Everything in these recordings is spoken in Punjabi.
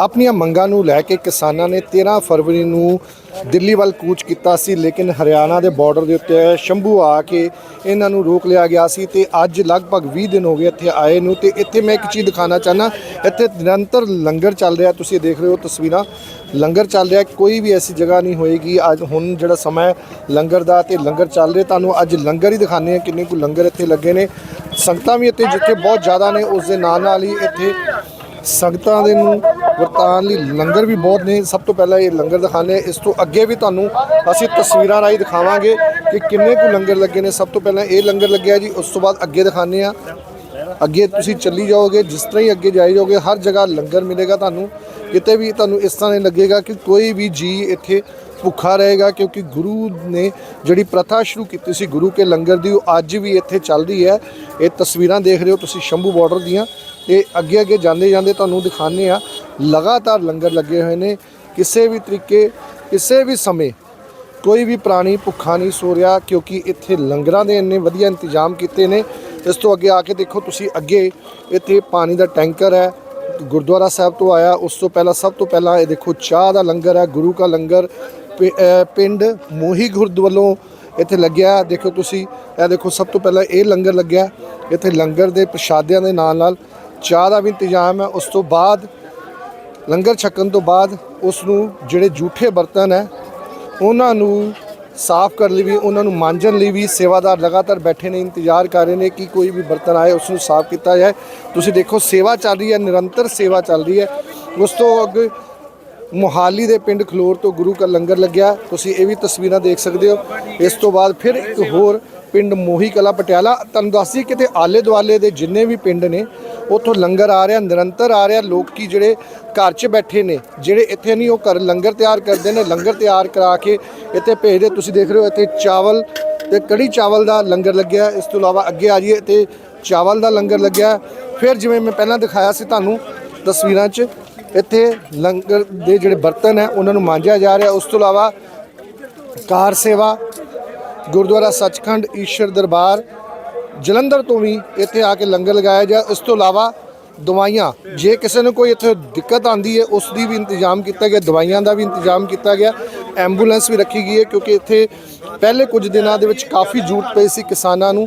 ਆਪਣੀਆਂ ਮੰਗਾਂ ਨੂੰ ਲੈ ਕੇ ਕਿਸਾਨਾਂ ਨੇ 13 ਫਰਵਰੀ ਨੂੰ ਦਿੱਲੀ ਵੱਲ ਕੂਚ ਕੀਤਾ ਸੀ, ਲੇਕਿਨ ਹਰਿਆਣਾ ਦੇ ਬਾਰਡਰ ਦੇ ਉੱਤੇ ਸ਼ੰਭੂ ਆ ਕੇ ਇਹਨਾਂ ਨੂੰ ਰੋਕ ਲਿਆ ਗਿਆ ਸੀ ਤੇ ਅੱਜ ਲਗਭਗ 20 ਦਿਨ ਹੋ ਗਏ ਇੱਥੇ ਆਏ ਨੂੰ ਤੇ ਇੱਥੇ ਮੈਂ ਇੱਕ ਚੀਜ਼ ਦਿਖਾਣਾ ਚਾਹਨਾ ਇੱਥੇ ਨਿਰੰਤਰ ਲੰਗਰ ਚੱਲ ਰਿਹਾ, ਤੁਸੀਂ ਦੇਖ ਰਹੇ ਹੋ ਤਸਵੀਰਾਂ, ਲੰਗਰ ਚੱਲ ਰਿਹਾ, ਕੋਈ ਵੀ ਐਸੀ ਜਗ੍ਹਾ ਨਹੀਂ ਹੋਏਗੀ, ਅੱਜ ਹੁਣ ਜਿਹੜਾ ਸਮਾਂ ਹੈ ਲੰਗਰ ਦਾ ਤੇ ਲੰਗਰ ਚੱਲ ਰਿਹਾ, ਤੁਹਾਨੂੰ ਅੱਜ ਲੰਗਰ ਹੀ ਦਿਖਾਣੇ ਆ ਕਿੰਨੇ ਕੁ ਲੰਗਰ ਇੱਥੇ ਲੱਗੇ ਨੇ, ਸੰਗਤਾਂ ਵੀ ਇੱਥੇ ਜਿੱਥੇ ਬਹੁਤ ਜ਼ਿਆਦਾ ਨੇ ਉਸ ਦੇ ਨਾਲ ਨਾਲ ਹੀ ਇੱਥੇ ਸੰਗਤਾਂ ਦੇ ਨੂੰ ਵਰਤਾਨ ਲਈ ਲੰਗਰ ਵੀ ਬਹੁਤ ਨੇ। ਸਭ ਤੋਂ ਪਹਿਲਾਂ ਇਹ ਲੰਗਰ ਦਿਖਾਣੇ ਇਸ ਤੋਂ ਅੱਗੇ ਵੀ ਤੁਹਾਨੂੰ ਅਸੀਂ ਤਸਵੀਰਾਂ ਰਾਹੀਂ ਦਿਖਾਵਾਂਗੇ ਕਿ ਕਿੰਨੇ ਕੁ ਲੰਗਰ ਲੱਗੇ ਨੇ। ਸਭ ਤੋਂ ਪਹਿਲਾਂ ਇਹ ਲੰਗਰ ਲੱਗਿਆ ਜੀ, ਉਸ ਤੋਂ ਬਾਅਦ ਅੱਗੇ ਦਿਖਾਣੇ ਆ ਅੱਗੇ ਤੁਸੀਂ ਚੱਲੀ ਜਾਓਗੇ, ਜਿਸ ਤਰ੍ਹਾਂ ਹੀ ਅੱਗੇ ਜਾਈ ਜਾਓਗੇ, ਹਰ ਜਗ੍ਹਾ ਲੰਗਰ ਮਿਲੇਗਾ ਤੁਹਾਨੂੰ। ਕਿਤੇ ਵੀ ਤੁਹਾਨੂੰ ਇਸ ਤਰ੍ਹਾਂ ਨਹੀਂ ਲੱਗੇਗਾ ਕਿ ਕੋਈ ਵੀ ਜੀ ਇੱਥੇ ਭੁੱਖਾ ਰਹੇਗਾ, ਕਿਉਂਕਿ ਗੁਰੂ ਨੇ ਜਿਹੜੀ ਪ੍ਰਥਾ ਸ਼ੁਰੂ ਕੀਤੀ ਸੀ ਗੁਰੂ ਕੇ ਲੰਗਰ ਦੀ, ਉਹ ਅੱਜ ਵੀ ਇੱਥੇ ਚੱਲਦੀ ਹੈ। ਇਹ ਤਸਵੀਰਾਂ ਦੇਖ ਰਹੇ ਹੋ ਤੁਸੀਂ, ਸ਼ੰਭੂ ਬਾਰਡਰ ਦੀਆਂ। ਤੇ ਅੱਗੇ ਅੱਗੇ ਜਾਂਦੇ ਜਾਂਦੇ ਤੁਹਾਨੂੰ ਦਿਖਾਣੇ ਆ ਲਗਾਤਾਰ ਲੰਗਰ ਲੱਗੇ ਹੋਏ ਨੇ। ਕਿਸੇ ਵੀ ਤਰੀਕੇ, ਕਿਸੇ ਵੀ ਸਮੇਂ ਕੋਈ ਵੀ ਪ੍ਰਾਣੀ ਭੁੱਖਾ ਨਹੀਂ ਸੋ ਰਿਹਾ ਕਿਉਂਕਿ ਇੱਥੇ ਲੰਗਰਾਂ ਦੇ ਇੰਨੇ ਵਧੀਆ ਇੰਤਜ਼ਾਮ ਕੀਤੇ ਨੇ। ਇਸ ਤੋਂ ਅੱਗੇ ਆ ਕੇ ਦੇਖੋ ਤੁਸੀਂ ਅੱਗੇ, ਇੱਥੇ ਪਾਣੀ ਦਾ ਟੈਂਕਰ ਹੈ। ਗੁਰਦੁਆਰਾ ਸਾਹਿਬ ਤੋਂ ਆਇਆ। ਉਸ ਤੋਂ ਪਹਿਲਾਂ, ਸਭ ਤੋਂ ਪਹਿਲਾਂ ਇਹ ਦੇਖੋ ਚਾਹ ਦਾ ਲੰਗਰ ਹੈ, ਗੁਰੂ ਕਾ ਲੰਗਰ। ਪਿੰਡ ਮੋਹੀ ਗੁਰਦ ਵੱਲੋਂ ਇੱਥੇ ਲੱਗਿਆ। ਦੇਖੋ ਤੁਸੀਂ, ਇਹ ਦੇਖੋ ਸਭ ਤੋਂ ਪਹਿਲਾਂ ਇਹ ਲੰਗਰ ਲੱਗਿਆ। ਇੱਥੇ ਲੰਗਰ ਦੇ ਪ੍ਰਸ਼ਾਦਿਆਂ ਦੇ ਨਾਲ ਨਾਲ ਚਾਹ ਦਾ ਵੀ ਇੰਤਜ਼ਾਮ ਹੈ, ਉਸ ਤੋਂ ਬਾਅਦ, ਲੰਗਰ ਛਕਣ ਤੋਂ ਬਾਅਦ ਉਸ ਨੂੰ ਜਿਹੜੇ ਝੂਠੇ ਬਰਤਨ ਹੈ, ਉਹਨਾਂ ਨੂੰ ਸਾਫ਼ ਕਰਨ ਲਈ ਵੀ, ਉਹਨਾਂ ਨੂੰ ਮਾਂਜਣ ਲਈ ਵੀ ਸੇਵਾਦਾਰ ਲਗਾਤਾਰ ਬੈਠੇ ਨੇ, ਇੰਤਜ਼ਾਰ ਕਰ ਰਹੇ ਨੇ ਕਿ ਕੋਈ ਵੀ ਬਰਤਨ ਆਏ, ਉਸ ਨੂੰ ਸਾਫ਼ ਕੀਤਾ ਜਾਏ। ਤੁਸੀਂ ਦੇਖੋ, ਸੇਵਾ ਚੱਲ ਰਹੀ ਹੈ, ਨਿਰੰਤਰ ਸੇਵਾ ਚੱਲ ਰਹੀ ਹੈ। ਉਸ ਤੋਂ ਅੱਗੇ ਮੋਹਾਲੀ ਦੇ ਪਿੰਡ ਖਲੋਰ ਤੋਂ ਗੁਰੂ ਕਾ ਲੰਗਰ ਲੱਗਿਆ। ਤੁਸੀਂ ਇਹ ਵੀ ਤਸਵੀਰਾਂ ਦੇਖ ਸਕਦੇ ਹੋ। ਇਸ ਤੋਂ ਬਾਅਦ ਫਿਰ ਇੱਕ ਹੋਰ ਪਿੰਡ ਮੋਹੀ ਕਲਾ ਪਟਿਆਲਾ। ਤੁਹਾਨੂੰ ਦੱਸੀ ਕਿਤੇ ਆਲੇ ਦੁਆਲੇ ਦੇ ਜਿੰਨੇ ਵੀ ਪਿੰਡ ਨੇ, ਉੱਥੋਂ ਲੰਗਰ ਆ ਰਿਹਾ, ਨਿਰੰਤਰ ਆ ਰਿਹਾ। ਲੋਕੀ ਜਿਹੜੇ ਘਰ 'ਚ ਬੈਠੇ ਨੇ, ਜਿਹੜੇ ਇੱਥੇ ਨਹੀਂ, ਉਹ ਘਰ ਲੰਗਰ ਤਿਆਰ ਕਰਦੇ ਨੇ। ਲੰਗਰ ਤਿਆਰ ਕਰਾ ਕੇ ਇੱਥੇ ਭੇਜਦੇ। ਤੁਸੀਂ ਦੇਖ ਰਹੇ ਹੋ ਇੱਥੇ ਚਾਵਲ ਤੇ ਕੜੀ ਚਾਵਲ ਦਾ ਲੰਗਰ ਲੱਗਿਆ। ਇਸ ਤੋਂ ਇਲਾਵਾ ਅੱਗੇ ਆ ਜਾਈਏ ਤੇ ਚਾਵਲ ਦਾ ਲੰਗਰ ਲੱਗਿਆ। ਫਿਰ ਜਿਵੇਂ ਮੈਂ ਪਹਿਲਾਂ ਦਿਖਾਇਆ ਸੀ ਤੁਹਾਨੂੰ ਤਸਵੀਰਾਂ 'ਚ, ਇੱਥੇ ਲੰਗਰ ਦੇ ਜਿਹੜੇ ਬਰਤਨ ਹੈ, ਉਹਨਾਂ ਨੂੰ ਮਾਂਜਿਆ ਜਾ ਰਿਹਾ। ਉਸ ਤੋਂ ਇਲਾਵਾ ਕਾਰ ਸੇਵਾ ਗੁਰਦੁਆਰਾ ਸੱਚਖੰਡ ਈਸ਼ਰ ਦਰਬਾਰ, ਜਲੰਧਰ ਤੋਂ ਵੀ ਇੱਥੇ ਆ ਕੇ ਲੰਗਰ ਲਗਾਇਆ ਜਾ ਇਸ ਤੋਂ ਇਲਾਵਾ ਦਵਾਈਆਂ, ਜੇ ਕਿਸੇ ਨੂੰ ਕੋਈ ਇੱਥੇ ਦਿੱਕਤ ਆਂਦੀ ਹੈ, ਉਸ ਦੀ ਵੀ ਇੰਤਜ਼ਾਮ ਕੀਤਾ ਗਿਆ, ਦਵਾਈਆਂ ਦਾ ਵੀ ਇੰਤਜ਼ਾਮ ਕੀਤਾ ਗਿਆ। ਐਂਬੂਲੈਂਸ ਵੀ ਰੱਖੀ ਗਈ ਹੈ, ਕਿਉਂਕਿ ਇੱਥੇ ਪਹਿਲੇ ਕੁਝ ਦਿਨਾਂ ਦੇ ਵਿੱਚ ਕਾਫੀ ਜ਼ਰੂਰਤ ਪਈ ਸੀ ਕਿਸਾਨਾਂ ਨੂੰ।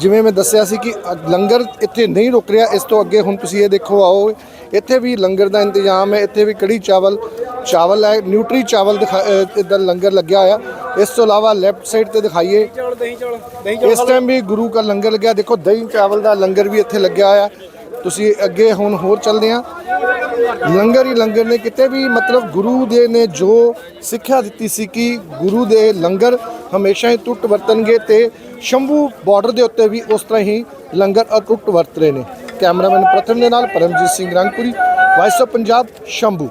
ਜਿਵੇਂ ਮੈਂ ਦੱਸਿਆ ਸੀ ਕਿ ਲੰਗਰ ਇੱਥੇ ਨਹੀਂ ਰੁਕ ਰਿਹਾ, ਇਸ ਤੋਂ ਅੱਗੇ ਹੁਣ ਤੁਸੀਂ ਇਹ ਦੇਖੋ ਆਓ, ਇੱਥੇ ਵੀ ਲੰਗਰ ਦਾ ਇੰਤਜ਼ਾਮ ਹੈ, ਇੱਥੇ ਵੀ ਕੜੀ ਚਾਵਲ ਚਾਵਲ ਹੈ ਨਿਊਟਰੀ ਚਾਵਲ ਦਿਖਾ ਅ, ਲੰਗਰ ਲੱਗਿਆ ਹੋਇਆ। ਇਸ ਤੋਂ ਇਲਾਵਾ ਲੈਫਟ ਸਾਈਡ ਤੇ ਦਿਖਾਈਏ। ਇਸ ਟਾਈਮ ਵੀ ਗੁਰੂ ਦਾ ਲੰਗਰ ਲੱਗਿਆ। ਦੇਖੋ ਦਹੀਂ ਚਾਵਲ ਦਾ ਲੰਗਰ ਵੀ ਇੱਥੇ ਲੱਗਿਆ ਹੋਇਆ। ਤੁਸੀਂ ਅੱਗੇ ਹੁਣ ਹੋਰ ਚੱਲਦੇ ਆ ਲੰਗਰ ਹੀ ਲੰਗਰ ਨੇ। ਕਿਤੇ ਵੀ ਮਤਲਬ ਗੁਰੂ ਦੇ ਨੇ ਜੋ ਸਿੱਖਿਆ ਦਿੱਤੀ ਸੀ ਕਿ ਗੁਰੂ ਦੇ ਲੰਗਰ ਹਮੇਸ਼ਾ ਹੀ ਟੁੱਟ ਵਰਤਣਗੇ ਤੇ ਸ਼ੰਭੂ ਬਾਰਡਰ ਦੇ ਉੱਤੇ ਵੀ ਉਸ ਤਰ੍ਹਾਂ ਹੀ ਲੰਗਰ ਅਟੁੱਟ ਵਰਤ ਰਹੇ ਨੇ। ਕੈਮਰਾਮੈਨ ਪ੍ਰਥਮ ਦੇ ਨਾਲ ਪਰਮਜੀਤ ਸਿੰਘ ਰੰਗਪੁਰੀ ਵਾਇਸ ਆਫ ਪੰਜਾਬ ਸ਼ੰਭੂ।